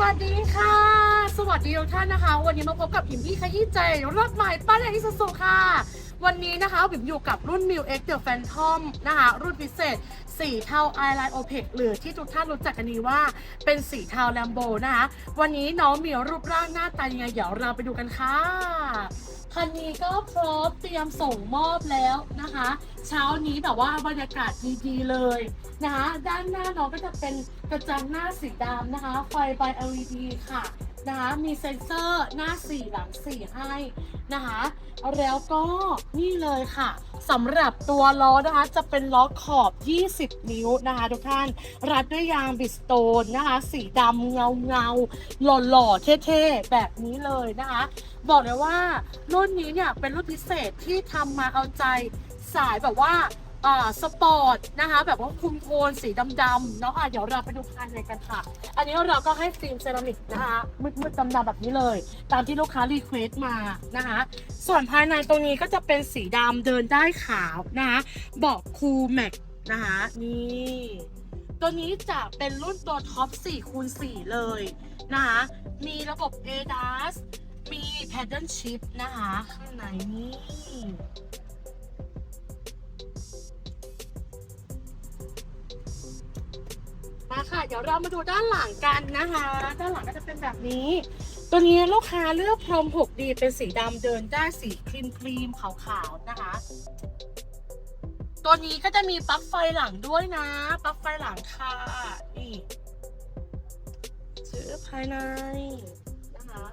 วัสดีค่ะ สวัสดีทุกท่านนะคะ วันนี้มาพบกับพิมพี่ขยี้ใจรอบใหม่ป้าแดงอิสุสุค่ะ วันนี้นะคะบิมอยู่กับรุ่น m i l X The Phantom นะคะ รุ่นพิเศษ สีเทา i l i n e OPEC หรือที่ทุกท่านรู้จักกันดีว่าเป็นสีเทา Lambo นะคะ วันนี้น้องมีรูปร่างหน้าตายังไงเดี๋ยวเราไปดูกันค่ะคันนี้ก็พร้อมเตรียมส่งมอบแล้วนะคะ เช้านี้แบบว่าบรรยากาศดีๆเลยนะคะ ด้านหน้าน้องก็จะเป็นกระจังหน้าสีดำนะคะ ไฟไฟ LED ค่ะ นะคะ มีเซ็นเซอร์หน้าสี่หลังสี่ให้นะคะ แล้วก็นี่เลยค่ะสำหรับตัวล้อนะคะ จะเป็นล้อขอบ 20 นิ้วนะคะทุกท่าน รัดด้วยยางบิสโตนนะคะ สีดำเงาเงาๆหล่อเท่ๆ แบบนี้เลยนะคะ บอกเลยว่ารุ่นนี้เนี่ยเป็นรุ่นพิเศษที่ทำมาเอาใจสายแบบว่า อ่าสปอร์ตนะคะแบบว่าคุมโทนสีดำๆเนาะอะเดี๋ยวเราไปดูภายในกันค่ะ อันนี้เราก็ให้ฟิล์มเซรามิกนะคะมืดๆดำๆแบบนี้เลย ตามที่ลูกค้ารีเควสต์มานะคะ ส่วนภายในตรงนี้ก็จะเป็นสีดำเดินได้ขาวนะคะเบาะคูลแม็กนะคะนี่ตัวนี้จะเป็นรุ่นตัวท็อป4คูณ4เลยนะคะมีระบบ ADAS มี Paddle Shift นะคะ ข้างในนี่ มาค่ะ เดี๋ยวเรามาดูด้านหลังกันนะคะ ด้านหลังก็จะเป็นแบบนี้ ตัวนี้ลูกค้าเลือกพรม 6D เป็นสีดำเดินได้สีครีมครีมขาวๆนะคะ ตัวนี้ก็จะมีปลั๊กไฟหลังด้วยนะปลั๊กไฟหลังค่ะ นี่ซื้อภายในนะคะ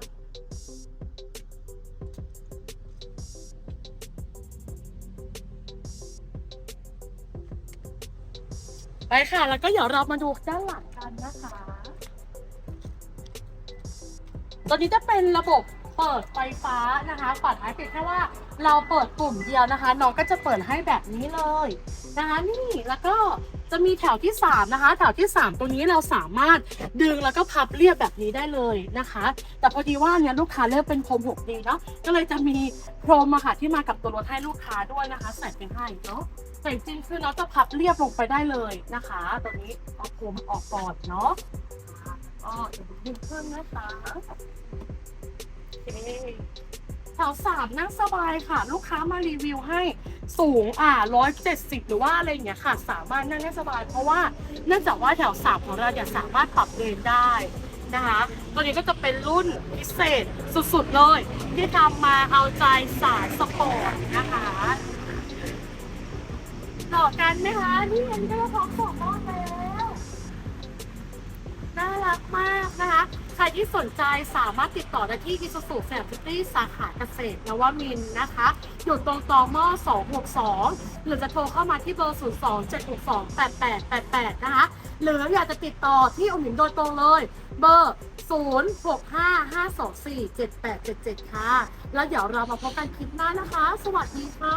ไปค่ะ แล้วก็เดี๋ยวเรามาดูด้านหลังกันนะคะ ตอนนี้จะเป็นระบบ เปิดไฟฟ้านะคะฝาท้ายเพียงแค่ว่าเราเปิดปุ่มเดียวนะคะ น้องก็จะเปิดให้แบบนี้เลยนะคะนี่แล้วก็จะมีแถวที่ 3 นะคะ แถวที่ 3 ตัวนี้เราสามารถดึงแล้วก็พับเรียบแบบนี้ได้เลยนะคะ แต่พอดีว่าเนี่ยลูกค้าเลือกเป็นพรม 6D เนาะก็เลยจะมีพรมอะค่ะที่มากับตัวรถให้ลูกค้าด้วยนะคะ ใส่ไปให้เนาะแต่จริงคือน้องจะพับเรียบลงไปได้เลยนะคะ ตัวนี้เอาพรมออกก่อนเนาะก็เดี๋ยวดึงเครื่องนะคะ แถวสามนั่งสบายค่ะ ลูกค้ามารีวิวให้สูงอ่าร้อยเจ็ดสิบหรือว่าอะไรอย่างเงี้ยค่ะ สามารถนั่งได้สบาย เพราะว่าเนื่องจากว่าแถวสามของเราเนี่ยสามารถปรับเอนได้นะคะตัวนี้ก็จะเป็นรุ่นพิเศษสุดๆเลย ที่ทำมาเอาใจสายสปอร์ตนะคะต่อกันไหมคะ นี่อันนี้ก็พร้อมส่งมอบแล้ว น่ารักมากนะคะ รที่สนใจสามารถติดต่อได้ที่อิสุสุแฟร์ฟิตี้สาขาเกษตรนวมินนะคะ อยู่ตรงตอมอ262 หรือจะโทรเข้ามาที่เบอร์ 027628888 นะคะ หรืออยากจะติดต่อที่อุ๋มหินโดยตรงเลย เบอร์ 0655247877 ค่ะ แล้วเดี๋ยวเรามาพบกันคลิปหน้านะคะ สวัสดีค่ะ